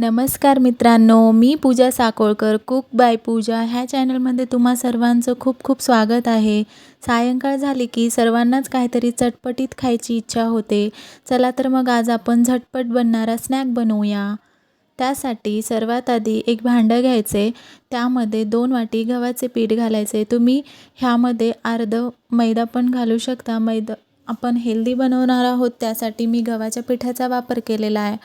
नमस्कार मित्रांनो मी पूजा साकोळकर cook bye पूजा. ह्या चॅनलमध्ये तुम्हा सर्वांचं खूप खूप स्वागत आहे. सायंकाळ झाली की सर्वांनाच काहीतरी चटपटीत खायची इच्छा होते. चला तर मग आज आपण झटपट बनणारा स्नॅक बनवूया. त्यासाठी सर्वात आधी एक भांडं घ्यायचे. त्यामध्ये दोन वाटी गव्हाचे पीठ घालायचे. तुम्ही ह्यामध्ये अर्ध मैदा पण घालू शकता. मैदा आपण हेल्दी बनवणार आहोत त्यासाठी मी गव्हाच्या पिठाचा वापर केलेला आहे.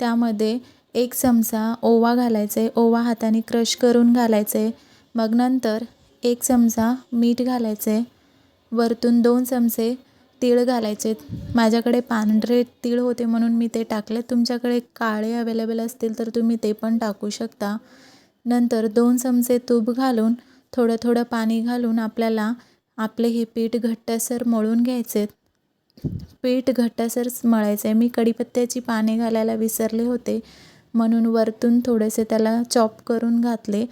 त्यामध्ये एक चमचा ओवा घालायचे ओवा हाताने क्रश करून घालायचे. मग नंतर एक चमचा मीठ घालायचे. वरतून दोन चमचे तीळ घालायचे. माझ्याकडे पांढरे तीळ होते म्हणून मी ते टाकले. तुमच्याकडे काळे अवेलेबल असतील तर तुम्ही ते पण टाकू शकता. नंतर दोन चमचे तूप घालून थोडं थोडं पाणी घालून आपल्याला आपले हे पीठ घट्टसर मळून घ्यायचे. पीठ घट्टसर मळायचे. मी कढीपत्त्याची पाने घालायला विसरले होते. म्हणून वरतून थोडेसे त्याला चॉप करून घातले.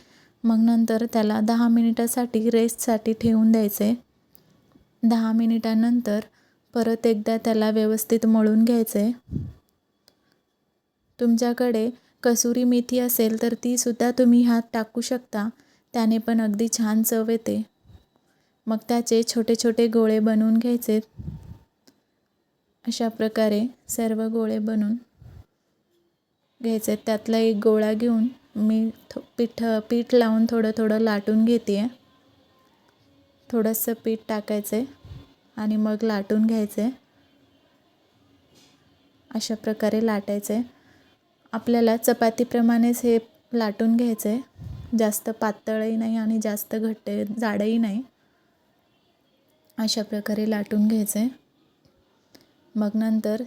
मग नंतर त्याला दहा मिनिटासाठी रेस्टसाठी ठेवून द्यायचे. दहा मिनिटानंतर परत एकदा त्याला व्यवस्थित मळून घ्यायचे. तुमच्याकडे कसुरी मेथी असेल तर तीसुद्धा तुम्ही हात टाकू शकता. त्याने पण अगदी छान चव येते. मग त्याचे छोटे छोटे गोळे बनवून घ्यायचे. अशा प्रकारे सर्व गोळे बनवून घ्यायचे त्यातला एक गोळा घेऊन मी थो पीठ पीठ लावून थोडं थोडं लाटून घेते आहे थोडंसं पीठ टाकायचं आहे आणि मग लाटून घ्यायचे अशा प्रकारे लाटायचे आपल्याला चपातीप्रमाणेच हे लाटून घ्यायचं आहे जास्त पातळही नाही आणि जास्त घट्ट जाडही नाही. अशा प्रकारे लाटून घ्यायचे मग नंतर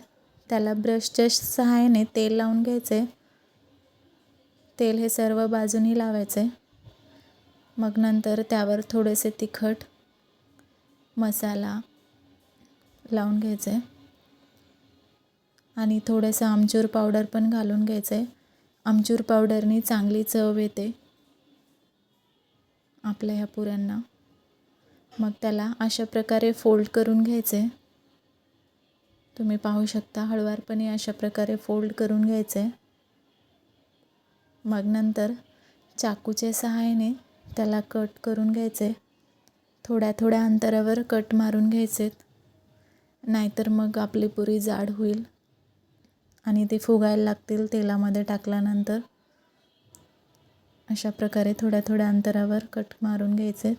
त्याला ब्रशच्या सहाय्याने तेल लावून घ्यायचे. तेल हे सर्व बाजूनी लावायचे. मग नंतर त्यावर थोडेसे तिखट मसाला लावून घ्यायचे. आणि थोडंसं आमचूर पावडर पण घालून घ्यायचं. आहे आमचूर पावडरनी चांगली चव येते आपल्या ह्या पुऱ्यांना. मग त्याला अशा प्रकारे फोल्ड करून घ्यायचे. तुम्ही पाहू शकता हळुवारपणे अशा प्रकारे फोल्ड करून घ्यायचे मग नंतर चाकूच्या सहाय्याने त्याला कट करून घ्यायचे थोड्या थोड्या अंतरावर कट मारून घ्यायचे नाहीतर मग आपली पुरी जाड होईल. आणि ते फुगायला लागतील तेलामध्ये टाकल्यानंतर. अशा प्रकारे थोड्या थोड्या अंतरावर कट मारून घ्यायचे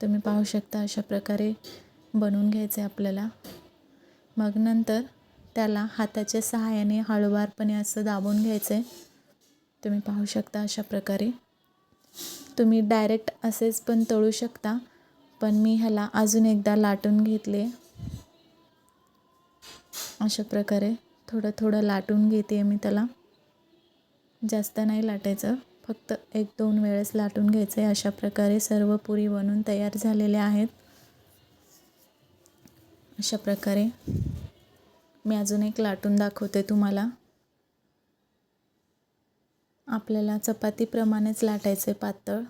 तुम्ही पाहू शकता अशा प्रकारे बनवून घ्यायचे आपल्याला. मग नंतर त्याला हाताच्या सहाय्याने हळूवारपणे असं दाबून घ्यायचं आहे तुम्ही पाहू शकता अशा प्रकारे. तुम्ही डायरेक्ट असेच पण तळू शकता पण मी ह्याला अजून एकदा लाटून घेतले. अशा प्रकारे थोडं थोडं लाटून घेते मी त्याला. जास्त नाही लाटायचं फक्त एक दोन वेळेस लाटून घ्यायचं आहे अशा प्रकारे सर्व पुरी बनून तयार झालेल्या आहेत. अशा प्रकारे मी अजून एक लाटून दाखवते तुम्हाला. आपल्याला चपातीप्रमाणेच लाटायचे पातळ.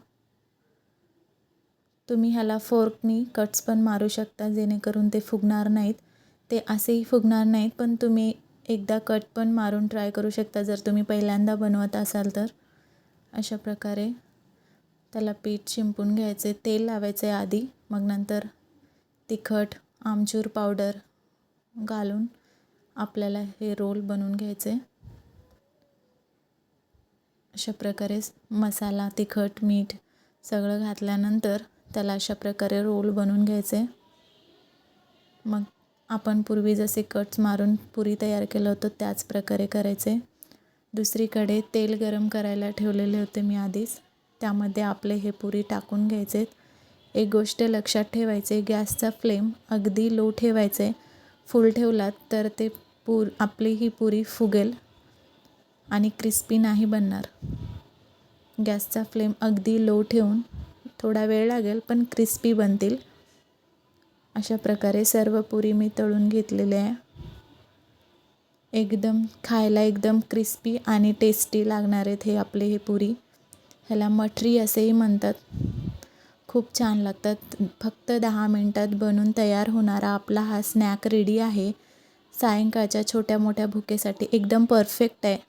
तुम्ही ह्याला फोर्कनी कट्स पण मारू शकता जेणेकरून ते फुगणार नाहीत. ते असेही फुगणार नाहीत पण तुम्ही एकदा कट पण मारून ट्राय करू शकता जर तुम्ही पहिल्यांदा बनवत असाल तर. अशा प्रकारे त्याला पीठ शिंपून घ्यायचे तेल लावायचे आधी मग नंतर तिखट आमचूर पावडर घालून आपल्याला हे रोल बनवून घ्यायचे. अशा प्रकारे मसाला तिखट मीठ सगळं घातल्यानंतर त्याला अशा प्रकारे रोल बनवून घ्यायचे. मग आपण पूर्वी जसे कट्स मारून पुरी तयार केलं होतं त्याच प्रकारे करायचे. दुसरीकडे तेल गरम करायला ठेवलेले होते मी आधीच. त्यामध्ये आपले हे पुरी टाकून घ्यायचे एक गोष्ट लक्षात ठेवायचे गॅसचा फ्लेम अगदी लो ठेवायचे फुल ठेवलात तर ते पूर आपली ही पुरी फुगेल आणि क्रिस्पी नाही बनणार. गॅसचा फ्लेम अगदी लो ठेवून थोडा वेळ लागेल पण क्रिस्पी बनतील. अशा प्रकारे सर्व पुरी मी तळून घेतलेल्या आहे. एकदम खायला एकदम क्रिस्पी आणि टेस्टी लागणार आहेत हे आपले हे पुरी. ह्याला मठरी असेही म्हणतात. खूप छान लागतात. फक्त दहा मिनटात बनून तयार होणारा आपला हा स्नॅक रेडी आहे. सायंकाळच्या छोट्या मोठ्या भुकेसाठी एकदम परफेक्ट आहे.